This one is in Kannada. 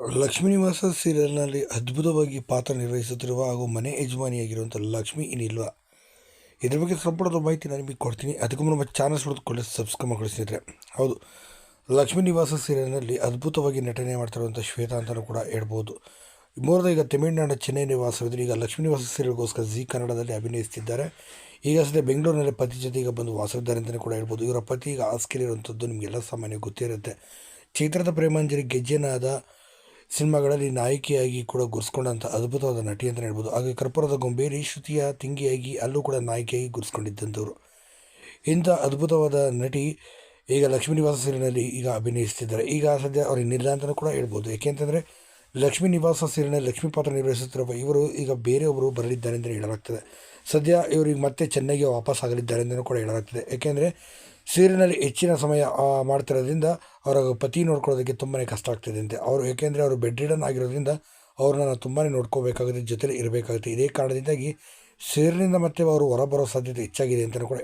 ಲಕ್ಷ್ಮೀ ನಿವಾಸ ಸೀರಿಯಲ್ನಲ್ಲಿ ಅದ್ಭುತವಾಗಿ ಪಾತ್ರ ನಿರ್ವಹಿಸುತ್ತಿರುವ ಹಾಗೂ ಮನೆ ಯಜಮಾನಿಯಾಗಿರುವಂಥ ಲಕ್ಷ್ಮಿ ಇನ್ನಿಲ್ವ ಇದ್ರ ಬಗ್ಗೆ ಸಂಪೂರ್ಣದ ಮಾಹಿತಿ ನಾನು ನಿಮಗೆ ಕೊಡ್ತೀನಿ. ಅದಕ್ಕೂ ನಮ್ಮ ಚಾನಲ್ಸ್ ಹೊಡೆದುಕೊಳ್ಳಿ ಸಬ್ಸ್ಕ್ರೈಬ್ ಸ್ನೇಹಿತರೆ. ಹೌದು, ಲಕ್ಷ್ಮೀ ನಿವಾಸ ಸೀರಿಯಲ್ನಲ್ಲಿ ಅದ್ಭುತವಾಗಿ ನಟನೆ ಮಾಡ್ತಿರುವಂಥ ಶ್ವೇತಾ ಅಂತಲೂ ಕೂಡ ಹೇಳ್ಬೋದು. ಮೂರದ ಈಗ ತಮಿಳುನಾಡು ಚೆನ್ನೈ ನಿವಾಸವಿದ್ದರೆ ಈಗ ಲಕ್ಷ್ಮೀ ನಿವಾಸ ಸೀರಿಯಲ್ಗೋಸ್ಕರ ಜಿ ಕನ್ನಡದಲ್ಲಿ ಅಭಿನಯಿಸ್ತಿದ್ದಾರೆ. ಈಗ ಸದ್ಯ ಬೆಂಗಳೂರಿನಲ್ಲಿ ಪತಿ ಜೊತೆ ಈಗ ಬಂದು ವಾಸವಿದ್ದಾರೆ ಅಂತಲೇ ಕೂಡ ಹೇಳ್ಬೋದು. ಇವರ ಪತಿ ಈಗ ಆಸ್ಕೆಲಿರುವಂಥದ್ದು ನಿಮಗೆಲ್ಲ ಸಾಮಾನ್ಯ ಗೊತ್ತಿರುತ್ತೆ. ಚಿತ್ರದ ಪ್ರೇಮಾಂಜಲಿ ಗೆಜ್ಜೆನಾದ ಸಿನಿಮಾಗಳಲ್ಲಿ ನಾಯಕಿಯಾಗಿ ಕೂಡ ಗುರ್ಸ್ಕೊಂಡಂಥ ಅದ್ಭುತವಾದ ನಟಿ ಅಂತಲೇ ಹೇಳ್ಬೋದು. ಹಾಗೆ ಕರ್ಪೂರದ ಗೊಂಬೇರಿ ಶ್ರುತಿಯ ತಿಂಗಿಯಾಗಿ ಅಲ್ಲೂ ಕೂಡ ನಾಯಕಿಯಾಗಿ ಗುರ್ಸ್ಕೊಂಡಿದ್ದಂಥವ್ರು. ಇಂಥ ಅದ್ಭುತವಾದ ನಟಿ ಈಗ ಲಕ್ಷ್ಮೀ ನಿವಾಸ ಸೀರಿಯಲ್ನಲ್ಲಿ ಈಗ ಅಭಿನಯಿಸ್ತಿದ್ದಾರೆ. ಈಗ ಸದ್ಯ ಅವ್ರು ಇನ್ನಿಲ್ಲ ಅಂತಲೂ ಕೂಡ ಹೇಳ್ಬೋದು. ಏಕೆಂತಂದರೆ ಲಕ್ಷ್ಮೀ ನಿವಾಸ ಸೀರಿಯಲ್ನಲ್ಲಿ ಲಕ್ಷ್ಮೀ ಪಾತ್ರ ನಿರ್ವಹಿಸುತ್ತಿರುವ ಇವರು ಈಗ ಬೇರೆಯೊಬ್ಬರು ಬರಲಿದ್ದಾರೆ ಅಂತಲೇ ಹೇಳಲಾಗ್ತದೆ. ಸದ್ಯ ಇವರಿಗೆ ಮತ್ತೆ ಚೆನ್ನೈಗೆ ವಾಪಸ್ ಆಗಲಿದ್ದಾರೆ ಅಂತಲೂ ಕೂಡ ಹೇಳಲಾಗ್ತದೆ. ಏಕೆಂದರೆ ಸೀರಿಯಲ್ನಲ್ಲಿ ಹೆಚ್ಚಿನ ಸಮಯ ಮಾಡ್ತಿರೋದ್ರಿಂದ ಅವರ ಪತಿ ನೋಡ್ಕೊಳ್ಳೋದಕ್ಕೆ ತುಂಬಾ ಕಷ್ಟ ಆಗ್ತಿದೆ ಅಂತೆ ಅವರು ಏಕೆಂದರೆ ಅವರು ಬೆಡ್ ರಿಡನ್ ಆಗಿರೋದ್ರಿಂದ ಅವ್ರನ್ನ ನಾವು ತುಂಬಾ ನೋಡ್ಕೋಬೇಕಾಗುತ್ತೆ, ಜೊತೆಲಿ ಇರಬೇಕಾಗುತ್ತೆ. ಇದೇ ಕಾರಣದಿಂದಾಗಿ ಸೀರಿನಿಂದ ಮತ್ತೆ ಅವರು ಹೊರಬರೋ ಸಾಧ್ಯತೆ ಹೆಚ್ಚಾಗಿದೆ ಅಂತಲೂ ಕೂಡ